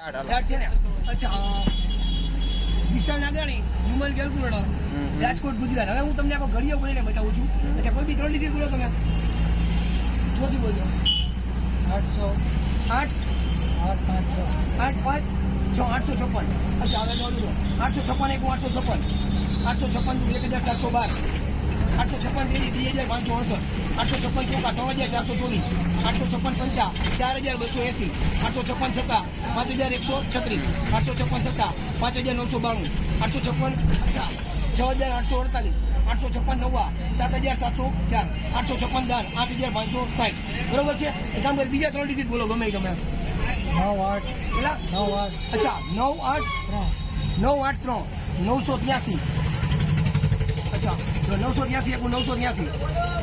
અચ્છા Vishal human calculator Rajkot Gujarat. હવે હું તમને આખો ઘડીઓ બોલીને બતાવું છું. એટલે કોઈ બી ત્રણ ડિજિટ બોલો તમે. જોરથી બોલજો. આઠસો. આઠ? આઠ પાંચ છ. આઠ પાંચ? છ આઠસો છપ્પન. અચ્છા હવે નોંધી દો આઠસો છપ્પન એક આઠસો છપ્પન. આઠસો છપ્પન એક હજાર સાતસો બાર. આઠસો છપ્પન તેરી બે હજાર પાંચસો અડસઠ આઠસો છપ્પન ચોકા ત્રણ હજાર ચારસો ચોવીસ આઠસો છપ્પન પંચા ચાર હજાર બસો એસી આઠસો છપ્પન સત્તા પાંચ હજાર એકસો છત્રીસ આઠસો છપ્પન સત્તા પાંચ હજાર નવસો બાણું આઠસો છપ્પન છ હજાર આઠસો અડતાલીસ આઠસો છપ્પન નવ્વા સાત હજાર સાતસો ચાર આઠસો છપ્પન દાન આઠ હજાર પાંચસો સાઠ બરોબર છે એક કરી બીજા ત્રણ ડિજિટ બોલો ગમે તમે નવ આઠ નવ આઠ અચ્છા નવ આઠ નવ આઠ ત્રણ નવસો ત્યાસી અચ્છા તો નવસો ત્યાસી એકું નવસો ત્યાસી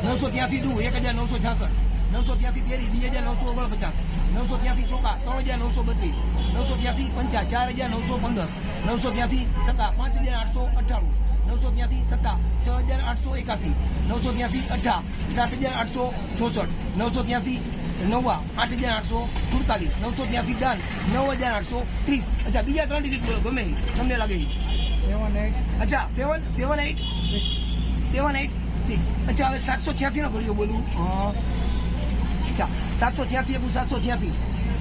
નવસો ત્યાસી દુ એક હજાર નવસો છાસઠ નવસો ત્યાસી તેરી બે હજાર નવસો ઓગણપચાસ નવસો ત્યાસી ચોકા ત્રણ હજાર નવસો બત્રીસ નવસો ત્યાસી પંચા ચાર હજાર નવસો પંદર નવસો ત્યાસી સત્તા પાંચ હજાર આઠસો અઠ્ઠાણું નવસો ત્યાસી સત્તા છ હજાર આઠસો એકાસી નવસો ત્યાસી અઠ્ઠા સાત હજાર આઠસો ચોસઠ નવસો ત્યાસી નવ્વા આઠ હજાર આઠસો સુડતાલીસ નવસો ત્યાસી દાન નવ હજાર આઠસો ત્રીસ અચ્છા બીજા ત્રણ ડિજિટ બોલો ગમે એ, તમને લાગે એ. Seven eight. અચ્છા seven seven eight? Seven eight? Six. અચ્છા હવે સાતસો છ્યાસી નો ઘડીઓ બોલું. અચ્છા સાતસો છ્યાસી એકું સાતસો છ્યાસી.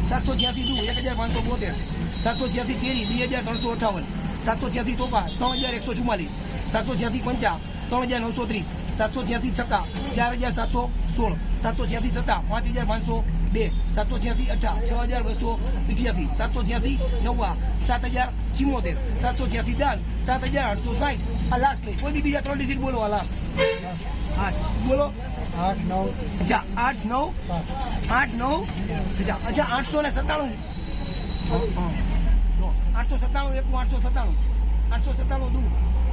સાતસો છ્યાસી દુ એક હજાર પાંચસો બોતેર. સાતસો છ્યાસી તેરી બે હજાર ત્રણસો અઠાવન. સાતસો છ્યાસી ચોપા ત્રણ હજાર એકસો ચુમ્માલીસ. સાતસો છ્યાસી પંચા ત્રણ હજાર નવસો ત્રીસ. સાતસો છ્યાસી છક્કા ચાર હજાર સાતસો સોળ. સાતસો છ્યાસી સત્તા પાંચ હજાર પાંચસો બે સાતસો છ્યાસી અઠા છ હજાર બસો ઇઠ્યાસી સાતસો છ્યાસી નવ્વા સાત હજાર ચિમ્મોતેર સાતસો છ્યાસી દાન સાત હજાર આઠસો સાઠ આ લાસ્ટ નહીં કોઈ બી બીજા ત્રણ ડિજિટ બોલો આ લાસ્ટ આઠ. બોલો. આઠ નવ. અચ્છા આઠ નવ. આઠ નવ. અચ્છા અચ્છા આઠસો ને સત્તાણું. આઠસો સત્તાણું એક આઠસો સત્તાણું. આઠસો સત્તાણું દુ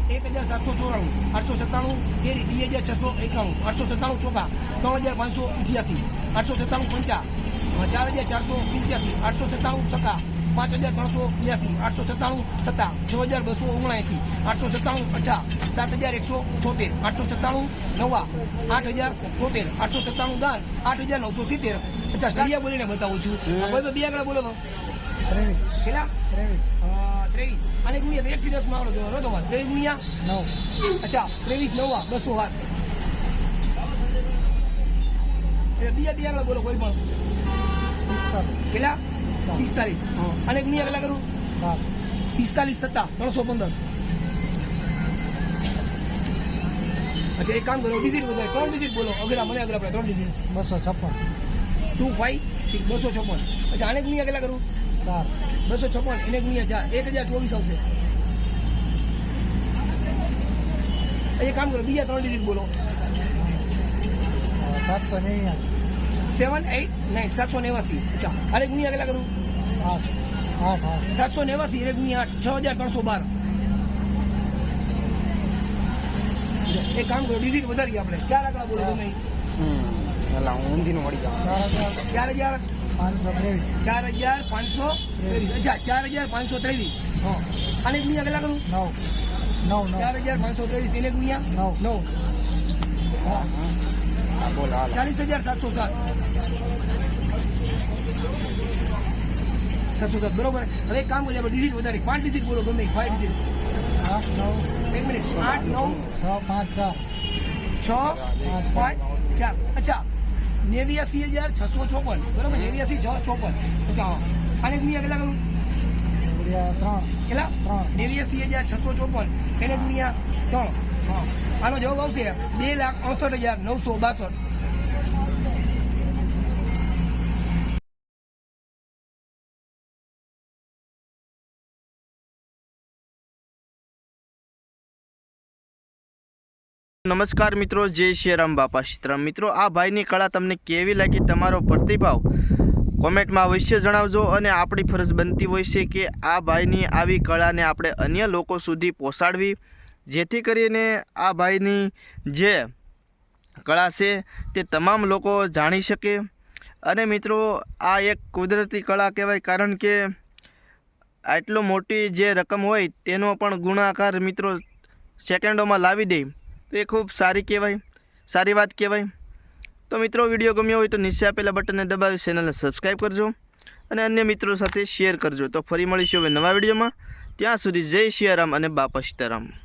એક હજાર સાતસો ચોરાણું, આઠસો સત્તાણું, કેરી બે હજાર છસો એકાણું, આઠસો સત્તાણું ચોખા, ત્રણ હજાર પાંચસો અઠ્યાસી આઠસો સત્તાણું પંચા, ચાર હજાર ચારસો પંચ્યાસી, આઠસો સત્તાણું છક્કા પાંચ હજાર ત્રણસો બ્યાસી આઠસો સત્તાણું સત્તા છ હજાર બસો ઓગણએંસી આઠસો સત્તાણું અઠા સાત હજાર એકસો છોતેર આઠસો સત્તાણું નવા આઠ હજાર તોતેર આઠસો સત્તાણું દાન આઠ હજાર નવસો સિત્તેર. અચ્છા સળિયા બોલીને બતાવું છું. બે આગળ બોલો તો. ત્રેવીસ. કેટલા? ત્રેવીસ. ત્રેવીસ. અને ગુણ્યા એક દસમાં આવડો તમારો ત્રેવીસ ગુણ્યા નવ. અચ્છા ત્રેવીસ નવા બસો હાથ બીજા બે આગળ બોલો કોઈ પણ. કેટલા? પિસ્તાલીસ. અને ગુણ્યા કેટલા કરું સાત પિસ્તાલીસ સત્તા ત્રણસો પંદર. અચ્છા એક કામ કરો ડિજિટ બધા ત્રણ ડિજિટ બોલો. અઘરા મને અઘરા પડે ત્રણ ડિજિટ બસો છપ્પન. ટુ ફાઈવ બસો છપ્પન. અચ્છા આને ગુણ્યા કેટલા કરું ચાર. બસો છપ્પન એને ગુણ્યા ચાર. એક હજાર ચોવીસ આવશે. એક કામ કરો બીજા ત્રણ ડિજિટ બોલો. સાતસો નેવ્યાસી સેવન એટ નાઇન સાતસો નેવાસી. અચ્છા અરે ગુણ્યા કેટલા કરું? સાતસો નેવાસી અરે ગુણ્યા આઠ છ હજાર ત્રણસો બાર. એક કામ કરો ડિઝિટ વધારીએ આપણે. ચાર આંકડા બોલો તમે. પેલા હું મળી જાઉં. ચાર હજાર ચાર હજાર પાંચસો ત્રેવીસ. ચાર હજાર પાંચસો ત્રેવીસ અચ્છા ચાર હજાર પાંચસો ત્રેવીસ. હા આને ગુણ્યા કેટલા કરું? નવ. ચાર હજાર પાંચસો ત્રેવીસ. એને ગુણ્યા? નવ. નવ. ચાલીસ હજાર સાતસો સાત. સાતસો સાત બરોબર. હવે એક કામ કરીએ ડિજિટ વધારે. પાંચ ડિઝિટ બોલો ગમે ફાઈવ ડિઝિટ આઠ નવ. એક મિનિટ આઠ નવ. છ પાંચ ચાર. છ પાંચ ચાર. અચ્છા. નેવ્યાસી હજાર છસો ચોપન. બરોબર? નેવ્યાસી છ ચોપન. અચ્છા હા. આને ગુણ્યા કેટલા કરું? ત્રણ. કેટલા? નેવ્યાસી હજાર છસો ચોપન. એને ગુણ્યા ત્રણ. આનો જવાબ આવશે બે લાખ અડસઠ હજાર નવસો બાસઠ. નમસ્કાર મિત્રો, જય શ્રીરામ બાપા સીતરામ. મિત્રો, આ ભાઈની કળા તમને કેવી લાગી તમારો પ્રતિભાવ? કોમેન્ટમાં અવશ્ય જણાવજો અને આપણી ફરજ બનતી હોય છે કે આ ભાઈની આવી કળાને આપણે અન્ય લોકો સુધી પહોંચાડવી. જેથી કરીને આ ભાઈની જે કળા છે તે તમામ લોકો જાણી શકે. અને મિત્રો, આ એક કુદરતી કળા કહેવાય કારણ કે આટલો મોટી જે રકમ હોય તેનો પણ ગુણાકાર મિત્રો સેકન્ડોમાં લાવી દે. તો એ ખૂબ સારી કહેવાય, સારી વાત કહેવાય. તો મિત્રો, વીડિયો ગમ્યો હોય તો નીચે આપેલા બટનને દબાવી ચેનલને સબસ્ક્રાઈબ કરજો અને અન્ય મિત્રો સાથે શેર કરજો. તો ફરી મળીશું હવે નવા વિડીયોમાં. ત્યાં સુધી જય શિયારામ અને બાપા સીતારામ.